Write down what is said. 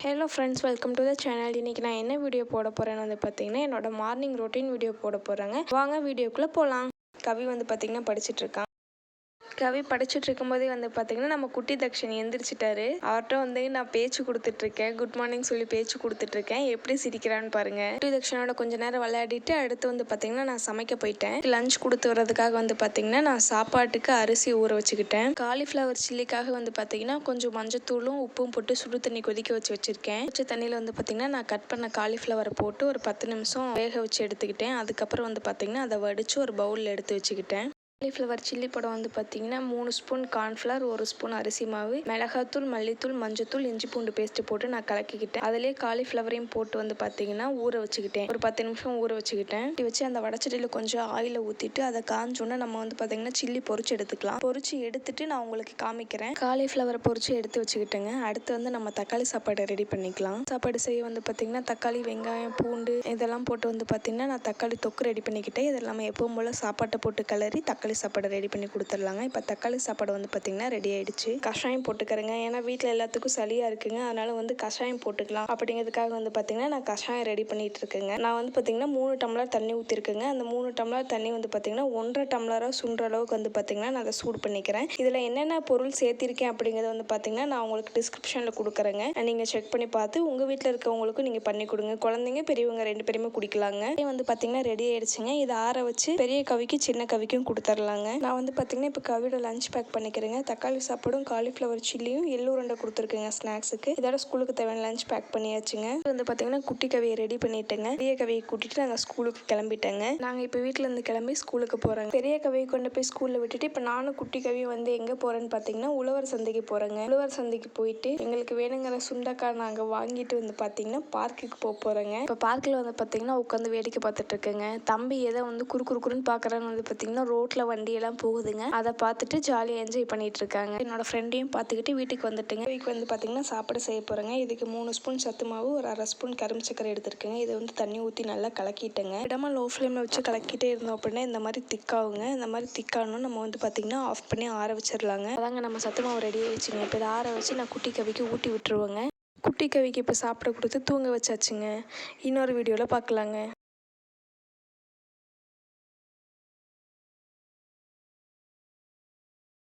Hello friends welcome to the channel இன்றைக்கி நான் என்ன வீடியோ போட போகிறேன்னு வந்து பார்த்தீங்கன்னா என்னோட மார்னிங் ரொட்டீன் வீடியோ போட போகிறேங்க வாங்க வீடியோக்குள்ளே போகலாம் கவி வந்து பார்த்திங்கன்னா படிச்சுட்டு இருக்கான். கவி படிச்சுட்டு இருக்கும்போதே வந்து பார்த்தீங்கன்னா நம்ம குட்டி தக்ஷன் எந்திரிச்சிட்டாரு. அவர்கிட்ட வந்து நான் பேச்சு கொடுத்துட்ருக்கேன். குட் மார்னிங் சொல்லி பேச்சு கொடுத்துட்ருக்கேன். எப்படி சிரிக்கிறான்னு பாருங்க. குட்டி தக்ஷனோட கொஞ்ச நேரம் விளையாடிட்டு அடுத்து வந்து பார்த்தீங்கன்னா நான் சமைக்க போயிட்டேன். லஞ்ச் கொடுத்து வர்றதுக்காக வந்து பார்த்தீங்கன்னா நான் சாப்பாட்டுக்கு அரிசி ஊற வச்சுக்கிட்டேன். காலிஃப்ளவர் சில்லிக்காக வந்து பார்த்தீங்கன்னா கொஞ்சம் மஞ்சத்தூளும் உப்பும் போட்டு சுடு தண்ணி கொதிக்க வச்சு வச்சிருக்கேன். வச்ச தண்ணியில் வந்து பார்த்தீங்கன்னா நான் கட் பண்ண காலிஃப்ளவரை போட்டு ஒரு பத்து நிமிஷம் வேக வச்சு எடுத்துக்கிட்டேன். அதுக்கப்புறம் வந்து பார்த்தீங்கன்னா அதை வடித்து ஒரு பவுலில் எடுத்து வச்சுக்கிட்டேன். காலிஃப்ளவர் சில்லி படம் வந்து பார்த்தீங்கன்னா மூணு ஸ்பூன் கார்ன்ஃப்ளவர் ஒரு ஸ்பூன் அரிசி மாவு மிளகாத்தூள் மல்லித்தூள் மஞ்சத்தூள் இஞ்சி பூண்டு பேஸ்ட் போட்டு நான் கலக்கிக்கிட்டேன். அதிலே காலிஃப்ளவரையும் போட்டு வந்து பார்த்தீங்கன்னா ஊற வச்சுக்கிட்டேன். ஒரு பத்து நிமிஷம் ஊற வச்சுக்கிட்டேன். ஊற்றி வச்சு அந்த வடச்சட்டியில் கொஞ்சம் ஆயிலை ஊற்றிட்டு அதை காஞ்சோன்னா நம்ம வந்து பார்த்தீங்கன்னா சில்லி பொறிச்சு எடுத்துக்கலாம். பொறிச்சு எடுத்துட்டு நான் உங்களுக்கு காமிக்கிறேன். காலிஃப்ளவரை பொறிச்சு எடுத்து வச்சுக்கிட்டேங்க. அடுத்து வந்து நம்ம தக்காளி சாப்பாடு ரெடி பண்ணிக்கலாம். சாப்பாடு செய்ய வந்து பார்த்தீங்கன்னா தக்காளி வெங்காயம் பூண்டு இதெல்லாம் போட்டு வந்து பார்த்தீங்கன்னா நான் தக்காளி தொக்கு ரெடி பண்ணிக்கிட்டேன். இதெல்லாமே எப்பவும் போல் சாப்பாட்டை போட்டு கலரி தக்காளி தக்காளி சாப்பாடு ரெடி பண்ணி கொடுத்துர்லாங்க இப்போ தக்காளி சாப்பாடு வந்து பார்த்திங்கன்னா ரெடி ஆயிடுச்சு. கஷாயம் போட்டுக்கிறேங்க. ஏன்னா வீட்டில் எல்லாத்துக்கும் சளியாக இருக்குங்க. அதனால வந்து கஷாயம் போட்டுக்கலாம். அப்படிங்கிறதுக்காக வந்து பார்த்திங்கன்னா நான் கஷாயம் ரெடி பண்ணிட்டு இருக்கேங்க. நான் வந்து பார்த்திங்கன்னா மூணு டம்ளர் தண்ணி ஊற்றிருக்கேங்க அந்த மூணு டம்ளர் தண்ணி வந்து பார்த்திங்கன்னா ஒன்றரை டம்ளராக சுண்டுற அளவுக்கு வந்து பார்த்திங்கன்னா நான் அதை சூடு பண்ணிக்கிறேன். இதில் என்னென்ன பொருள் சேர்த்திருக்கேன் அப்படிங்கிறத வந்து பார்த்திங்கன்னா நான் உங்களுக்கு டிஸ்கிரிப்ஷனில் கொடுக்குறேங்க. நீங்கள் செக் பண்ணி பார்த்து உங்கள் வீட்டில் இருக்கவங்களுக்கும் நீங்கள் பண்ணி கொடுங்க. குழந்தைங்க பெரியவங்க ரெண்டு பேருமே குடிக்கலாங்க. வந்து பார்த்திங்கன்னா ரெடி ஆயிடுச்சுங்க. இதை ஆற வச்சு பெரிய கவிக்கு சின்ன கவிக்கும் கொடுத்துர்லாங்க நான் வந்து பார்த்திங்கன்னா இப்போ கவியோட லஞ்ச் பேக் பண்ணிக்கிறேங்க. தக்காளி சாப்பாடும் காலிஃப்ளவர் சில்லியும் எள்ளு உருண்டை கொடுத்துருக்குங்க ஸ்நாக்ஸுக்கு இதோட ஸ்கூலுக்கு தேவையான லஞ்ச் பேக் பண்ணியாச்சுங்க. வந்து பார்த்திங்கன்னா குட்டி கவியை ரெடி பண்ணிட்டேங்க. பெரிய கவியை கூட்டிட்டு நாங்கள் ஸ்கூலுக்கு கிளம்பிட்டேங்க. நாங்கள் இப்போ வீட்டில் இருந்து கிளம்பி ஸ்கூலுக்கு போகிறோங்க பெரிய கவியை கொண்டு போய் ஸ்கூலில் விட்டுட்டு இப்போ நானும் குட்டி கவி வந்து எங்கே போகிறேன்னு பார்த்தீங்கன்னா உழவர் சந்தைக்கு போகிறேங்க உழவர் சந்தைக்கு போயிட்டு எங்களுக்கு வேணுங்கிற சுண்டக்காய் நாங்கள் வாங்கிட்டு வந்து பார்த்தீங்கன்னா பார்க்குக்கு போக போகிறோங்க இப்போ பார்க்கில் வந்து பார்த்தீங்கன்னா உட்காந்து வேடிக்கை பார்த்துட்டு இருக்கேங்க. தம்பி எதை வந்து குறு குறுக்குறுன்னு பார்க்குறான்னு வந்து பார்த்தீங்கன்னா ரோட்டில் வண்டியெல்லாம் போகுதுங்க. அதை பார்த்துட்டு ஜாலியாக என்ஜாய் பண்ணிட்டு இருக்காங்க என்னோட ஃப்ரெண்டையும் பார்த்துக்கிட்டு வீட்டுக்கு வந்துட்டுங்க. வீட்டுக்கு வந்து பார்த்தீங்கன்னா சாப்பாடு செய்ய போகிறேங்க இதுக்கு மூணு ஸ்பூன் சத்து மாவு ஒரு அரை ஸ்பூன் கரும்பு சக்கரை எடுத்துருக்கேங்க. இதை வந்து தண்ணி ஊற்றி நல்லா கலக்கிட்டேங்க. இடமா லோ ஃப்ளேமில் வச்சு கலக்கிட்டே இருந்தோம் அப்படின்னா இந்த மாதிரி திக்காகுங்க. இந்த மாதிரி திக்காகணும் நம்ம வந்து பார்த்தீங்கன்னா ஆஃப் பண்ணி ஆற வச்சிடலாங்க அதாங்க நம்ம சத்து மாவு ரெடி ஆயிடுச்சுங்க. இப்போ இதை ஆற வச்சு நான் குட்டி கவிக்கு ஊட்டி விட்டுருவோங்க. குட்டி கவிக்கு இப்போ சாப்பிட கொடுத்து தூங்க வச்சாச்சுங்க. இன்னொரு வீடியோவில் பார்க்கலாங்க